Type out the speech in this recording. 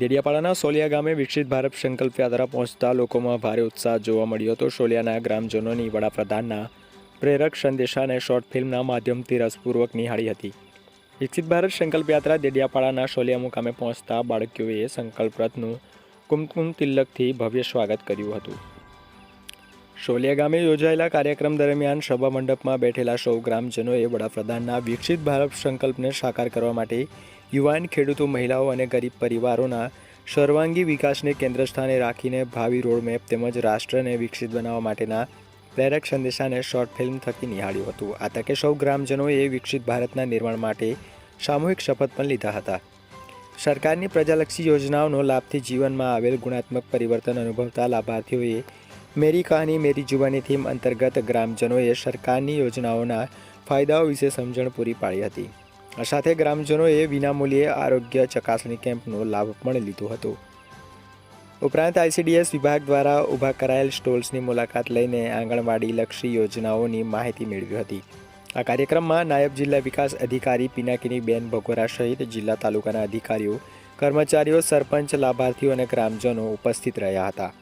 દેડિયાપાડાના સોલિયા ગામે વિકસિત ભારત સંકલ્પ યાત્રા પહોંચતા લોકોમાં ભારે ઉત્સાહ જોવા મળ્યો હતો. સોલિયાના ગ્રામજનોની વડાપ્રધાનના પ્રેરક સંદેશાને શોર્ટ ફિલ્મના માધ્યમથી રસપૂર્વક નિહાળી હતી. વિકસિત ભારત સંકલ્પ યાત્રા દેડિયાપાડાના સોલિયા મુકામે પહોંચતા બાળકીઓએ સંકલ્પ રથનું કુમકુમ તિલકથી ભવ્ય સ્વાગત કર્યું હતું. સોલિયા ગામે યોજાયેલા કાર્યક્રમ દરમિયાન સભા મંડપમાં બેઠેલા સૌ ગ્રામજનોએ વડાપ્રધાનના વિકસિત ભારત સંકલ્પને સાકાર કરવા માટે યુવાન ખેડૂતો, મહિલાઓ અને ગરીબ પરિવારોના સર્વાંગી વિકાસને કેન્દ્ર સ્થાને રાખીને ભાવિ રોડમેપ તેમજ રાષ્ટ્રને વિકસિત બનાવવા માટેના પ્રેરક સંદેશાને શોર્ટ ફિલ્મ થકી નિહાળ્યું હતું. આ તકે સૌ ગ્રામજનોએ વિકસિત ભારતના નિર્માણ માટે સામૂહિક શપથ પણ લીધા હતા. સરકારની પ્રજાલક્ષી યોજનાઓનો લાભથી જીવનમાં આવેલ ગુણાત્મક પરિવર્તન અનુભવતા લાભાર્થીઓએ મેરી કહાની, મેરી જુબાની થીમ અંતર્ગત ગ્રામજનોએ સરકારની યોજનાઓના ફાયદાઓ વિશે સમજણ પૂરી પાડી હતી. સાથે ગ્રામજનોએ વિનામૂલ્યે આરોગ્ય ચકાસણી કેમ્પનો લાભ પણ લીધો હતો. ઉપરાંત આઈસીડીએસ વિભાગ દ્વારા ઊભા કરાયેલ સ્ટોલ્સની મુલાકાત લઈને આંગણવાડી લક્ષી યોજનાઓની માહિતી મેળવી હતી. આ કાર્યક્રમમાં નાયબ જિલ્લા વિકાસ અધિકારી પિનાકીની બેન ભગોરા સહિત જિલ્લા તાલુકાના અધિકારીઓ, કર્મચારીઓ, સરપંચ, લાભાર્થીઓ અને ગ્રામજનો ઉપસ્થિત રહ્યા હતા.